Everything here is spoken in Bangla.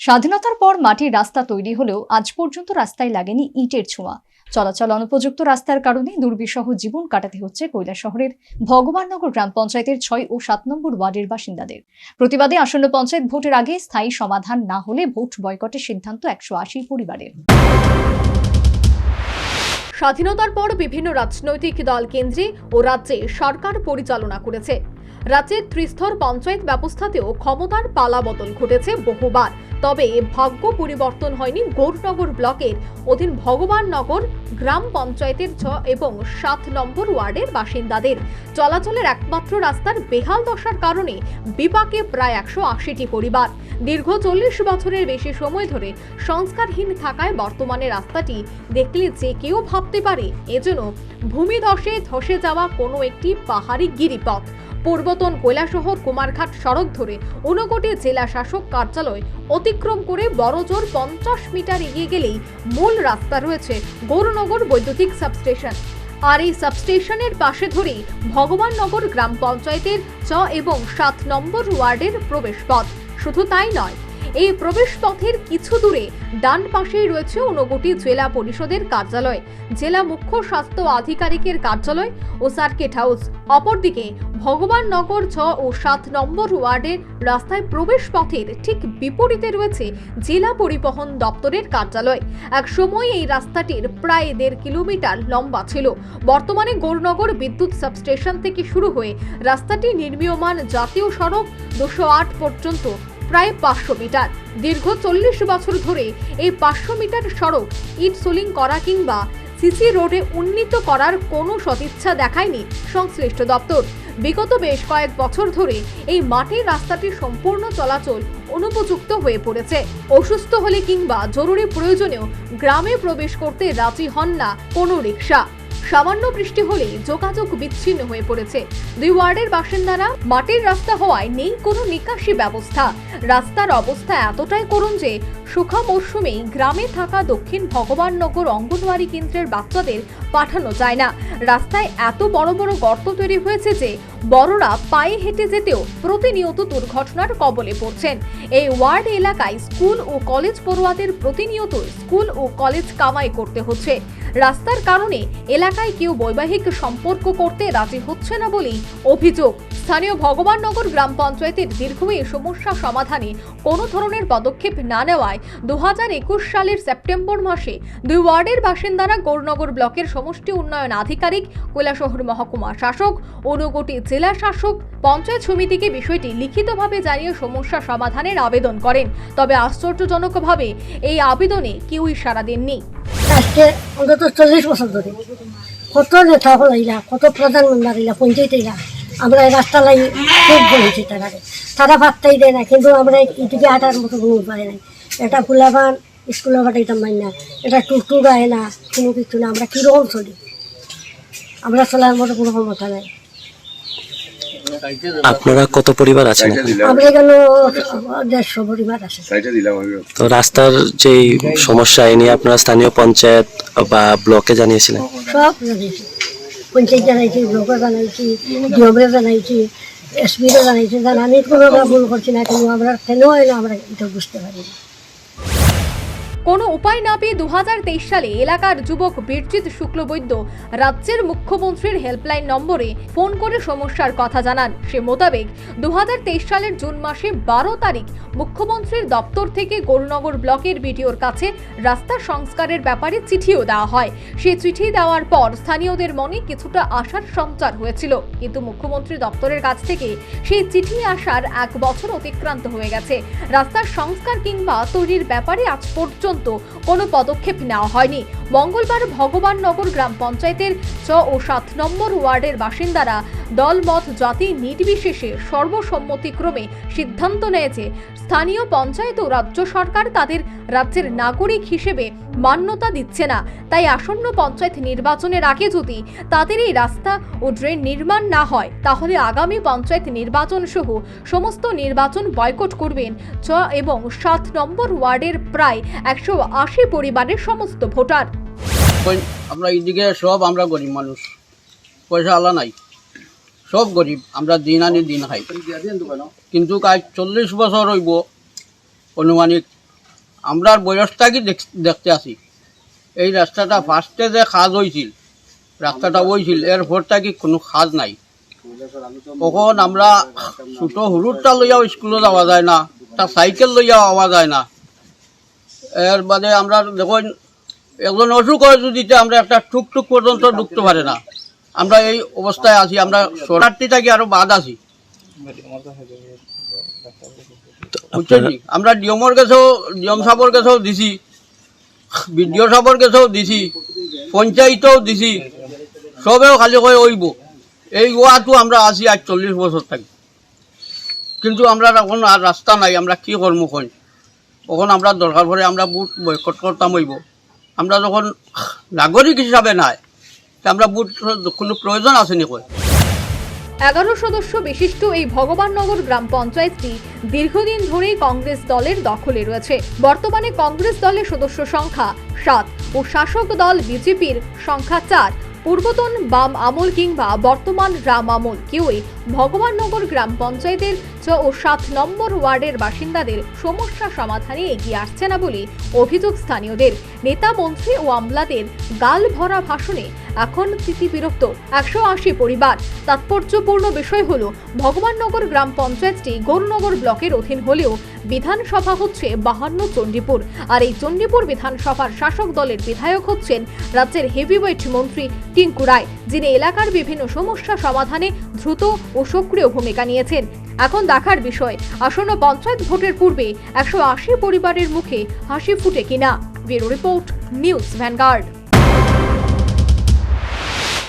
স্বাধীনতার পর মাটির রাস্তা তৈরি হলেও আজ পর্যন্ত রাস্তায় লাগেনি ইটের ছোঁয়া। চলাচল অনুপযুক্ত রাস্তার কারণে দুর্বিষহ জীবন কাটাতে হচ্ছে শহরের ভগবাননগর গ্রাম পঞ্চায়েতের ছয় ও সাত নম্বর ওয়ার্ডের বাসিন্দাদের। প্রতিবাদে আসন্ন পঞ্চায়েত ভোটের আগে স্থায়ী সমাধান না হলে ভোট বয়কটের সিদ্ধান্ত একশো আশি পরিবারের। স্বাধীনতার পর বিভিন্ন রাজনৈতিক দল কেন্দ্রে ও রাজ্যে সরকার পরিচালনা করেছে। রাজ্যের ত্রিস্তর পঞ্চায়েত ব্যবস্থাতেও ক্ষমতার পালাবদল ঘটেছে বহুবার। তবে ভাগ্য পরিবর্তন হয়নি গৌরনগর ব্লকের অধীন ভগবাননগর গ্রাম পঞ্চায়েতের ছ এবং সাত নম্বর ওয়ার্ডের বাসিন্দাদের। চলাচলের একমাত্র রাস্তার বেহাল দশার কারণে বিপাকে প্রায় একশো আশিটি পরিবার। দীর্ঘ চল্লিশ বছরের বেশি সময় ধরে সংস্কারহীন থাকায় বর্তমানে রাস্তাটি দেখলে যে কেউ ভাবতে পারে এজন্য ভূমিধসে ধসে যাওয়া কোনো একটি পাহাড়ি গিরিপথ। পূর্বতন কৈলাসহর, কুমারঘাট সড়ক ধরে ঊনকোটি জেলা শাসক কার্যালয় অতিক্রম করে বড়জোর পঞ্চাশ মিটার এগিয়ে গেলেই মূল রাস্তা রয়েছে গৌরনগর বৈদ্যুতিক সাবস্টেশন। আর এই সাবস্টেশনের পাশে ধরেই ভগবাননগর গ্রাম পঞ্চায়েতের চ এবং সাত নম্বর ওয়ার্ডের প্রবেশ পথ শুধু তাই নয় এই প্রবেশ পথের কিছু দূরে ডান পাশেই রয়েছে ঊনকোটি জেলা পরিষদের কার্যালয়, জেলা মুখ্য স্বাস্থ্য আধিকারিকের কার্যালয় ও সার্কিট হাউস। অপরদিকে ভগবাননগর ছ ও সাত নম্বর ওয়ার্ডের রাস্তায় প্রবেশ পথের ঠিক বিপরীতে রয়েছে জেলা পরিবহন দপ্তরের কার্যালয়। এক সময় এই রাস্তাটির প্রায় দেড় কিলোমিটার লম্বা ছিল। বর্তমানে গৌরনগর বিদ্যুৎ সাবস্টেশন থেকে শুরু হয়ে রাস্তাটি নির্মীয়মান জাতীয় সড়ক দুশো আট পর্যন্ত প্রায় পাঁচশো মিটার। দীর্ঘ চল্লিশ বছর ধরে এই পাঁচশো মিটার সড়ক ইট সোলিং করা কিংবা সিসি রোডে উন্নীত করার কোনো সদিচ্ছা দেখায়নি সংশ্লিষ্ট দপ্তর। বিগত বেশ কয়েক বছর ধরে এই মাটির রাস্তাটি সম্পূর্ণ চলাচল অনুপযুক্ত হয়ে পড়েছে। অসুস্থ হলে কিংবা জরুরি প্রয়োজনেও গ্রামে প্রবেশ করতে রাজি হন না কোনো রিক্সা সামান্য বৃষ্টি হলে যোগাযোগ বিচ্ছিন্ন হয়ে পড়েছে। দুই ওয়ার্ডের বাসিন্দারা মাটির রাস্তা হওয়ায় নেই কোনো নিকাশি ব্যবস্থা। রাস্তার অবস্থা এতটাই করুন যে সুখা মরশুমেই গ্রামে থাকা দক্ষিণ ভগবাননগর অঙ্গনওয়াড়ি কেন্দ্রের বাচ্চাদের পাঠানো যায় না। রাস্তায় এত বড় বড় গর্ত তৈরি হয়েছে যে বড়রা পায়ে হেঁটে যেতেও প্রতিনিয়ত দুর্ঘটনার কবলে পড়ছেন। এই ওয়ার্ড এলাকায় স্কুল ও কলেজ পড়ুয়াদের প্রতিনিয়ত স্কুল ও কলেজ কামাই করতে হচ্ছে। রাস্তার কারণে এলাকায় কেউ বৈবাহিক সম্পর্ক করতে রাজি হচ্ছে না বলেই অভিযোগ। স্থানীয় ভগবাননগর গ্রাম পঞ্চায়েতের দীর্ঘ এই সমস্যা সমাধানে কোনো ধরনের পদক্ষেপ না নেওয়ায় দু হাজার একুশ সালের সেপ্টেম্বর মাসে দুই ওয়ার্ডের বাসিন্দারা গৌরনগর ব্লকের সমষ্টি উন্নয়ন আধিকারিক, কৈলাসহর মহকুমা শাসক ঊনকোটি জেলা শাসক, পঞ্চায়েত সমিতিকে বিষয়টি লিখিতভাবে জানিয়ে সমস্যা সমাধানের আবেদন করেন। তবে আশ্চর্যজনকভাবে এই আবেদনে কেউই সাড়া দেননি। আজকে অন্তত চল্লিশ বছর ধরে কত নেতা হলাইলা কত প্রধানমন্ত্রী পঞ্চায়েত পঞ্চায়েতেরা আমরা রাস্তা লাইন খুব বলেছি তারা তারা ভাবতেই দেয় না, কিন্তু আমরা এদিকে আটার মতো কোনো উপায় নাই। এটা ফুলাবান, স্কুলে পাঠাইতাম মাই না এটা টুকটু গায়ে না, কোনো কিছু না, আমরা কীরকম চলি? আমরা চলার মতো কোনো ক্ষমতা নাই। আপনারা কত পরিবার আছেন? আমরা এখানে দেড়শো পরিবার আছে। সাইডে দিলাম আমি। তো রাস্তার যে সমস্যা এ নিয়ে আপনারা স্থানীয় পঞ্চায়েত বা ব্লকে জানিয়েছিলেন? সব জানাইছি পঞ্চায়েত জানাইছি ব্লকে জানাইছি ডিএমরে জানাইছি এসপিরও জানাইছি। জানানি কোনো ভুল করছি না কিন্তু আমরা কেন এলো আমরা এটা বুঝতে পারি না। কোনো উপায় না পেয়ে দু হাজার তেইশ সালে এলাকার যুবক বীরজিৎ শুক্লবৈদ্য রাজ্যের মুখ্যমন্ত্রীর হেল্পলাইন নম্বরে ফোন করে সমস্যার কথা জানান। সে মোতাবেক দু হাজার তেইশ সালের জুন মাসে বারো তারিখ মুখ্যমন্ত্রীর দপ্তর থেকে গৌরনগর ব্লকের বিডিওর কাছে রাস্তা সংস্কারের ব্যাপারে চিঠিও দেওয়া হয়। সে চিঠি দেওয়ার পর স্থানীয়দের মনে কিছুটা আশার সঞ্চার হয়েছিল। কিন্তু মুখ্যমন্ত্রী দপ্তরের কাছ থেকে সেই চিঠি আসার এক বছর অতিক্রান্ত হয়ে গেছে। রাস্তার সংস্কার কিংবা তৈরির ব্যাপারে আজ পর্যন্ত কোনো পদক্ষেপ নেওয়া হয়নি। মঙ্গলবার ভগবাননগর গ্রাম পঞ্চায়েতের ছ ও সাত নম্বর ওয়ার্ডের বাসিন্দারা দলমত জাতি নির্বিশেষে সর্বসম্মতিক্রমে সিদ্ধান্ত নিয়েছে। স্থানীয় পঞ্চায়েত ও রাজ্য সরকার তাদের রাজ্যের নাগরিক হিসেবে মান্যতা দিচ্ছে না। তাই আসন্ন পঞ্চায়েত নির্বাচনের আগে যদি তাদের এই রাস্তা ও ড্রেন নির্মাণ না হয়, তাহলে আগামী পঞ্চায়েত নির্বাচন সহ সমস্ত নির্বাচন বয়কট করবেন। ছ এবং সাত নম্বর ওয়ার্ডের প্রায় একশো আশি পরিবারের সমস্ত ভোটার। আমরা এইদিকে সব আমরা গরিব মানুষ। পয়সা আলা নাই। সব গরিব, আমরা দিন আনি দিন খাই। কিন্তু কাজ চল্লিশ বছর হইব অনুমানিক। আমরা বয়সটা বয়সটাকে দেখতে আসি এই রাস্তাটা ফার্স্টে যে খাজ হয়েছিল রাস্তাটা হয়েছিল এরপর থেকে কোনো খাজ নাই। তখন আমরা ছোট হলুদটা লইয়াও স্কুলে যাওয়া যায় না একটা সাইকেল লইয়াও আওয়া যায় না। এর বাদে আমরা দেখুন একজন অসুখ হয় যদি আমরা একটা টুকটুক পর্যন্ত ঢুকতে পারে না। আমরা এই অবস্থায় আছি আমরা শরণার্থী থাকি আরও বাদ আছি? আমরা ডিএমর কাছেও ডিএম সাহর কাছেও দিছি বিডিও সাহর কাছেও দিছি পঞ্চায়েতেও দিছি সবেও খালি করে ওইব। এই ওয়াটো আমরা আছি আজ চল্লিশ বছর থাকি। কিন্তু আমরা এখন আর রাস্তা নাই আমরা কি কর্ম করি তখন আমরা দরকার পড়ে আমরা বুট বয়কট করতাম হইব। আমরা যখন নাগরিক হিসাবে নাই আমরা বুট কোনো প্রয়োজন আসেনি কই? এগারো সদস্য বিশিষ্ট এই ভগবাননগর গ্রাম পঞ্চায়েতটি দীর্ঘদিন ধরেই কংগ্রেস দলের দখলে রয়েছে। বর্তমানে কংগ্রেস দলের সদস্য সংখ্যা সাত ও শাসক দল বিজেপির সংখ্যা চার। পূর্বতন বাম আমল কিংবা বর্তমান রাম আমল কেউই ভগবাননগর গ্রাম পঞ্চায়েতের ছ ও সাত নম্বর ওয়ার্ডের বাসিন্দাদের সমস্যা সমাধানে এগিয়ে আসছে না বলে অভিযোগ স্থানীয়দের। নেতা মন্ত্রী ও আমলাদের গাল ভরা ভাষণে এখন স্মৃতি বিরক্ত একশো আশি পরিবার। তাৎপর্যপূর্ণ বিষয় হল, ভগবাননগর গ্রাম পঞ্চায়েতটি গৌরনগর ব্লকের অধীন হলেও বিধানসভা হচ্ছে বাহান্ন চণ্ডীপুর। আর এই চণ্ডীপুর বিধানসভার শাসক দলের বিধায়ক হচ্ছেন রাজ্যের হেভিওয়েট মন্ত্রী টিঙ্কু রায়, যিনি এলাকার বিভিন্ন সমস্যা সমাধানে দ্রুত ও সক্রিয় ভূমিকা নিয়েছেন। এখন দেখার বিষয়, আসন্ন পঞ্চায়েত ভোটের পূর্বে একশো আশি পরিবারের মুখে হাসি ফুটে কিনা? Bureau report, news Vanguard.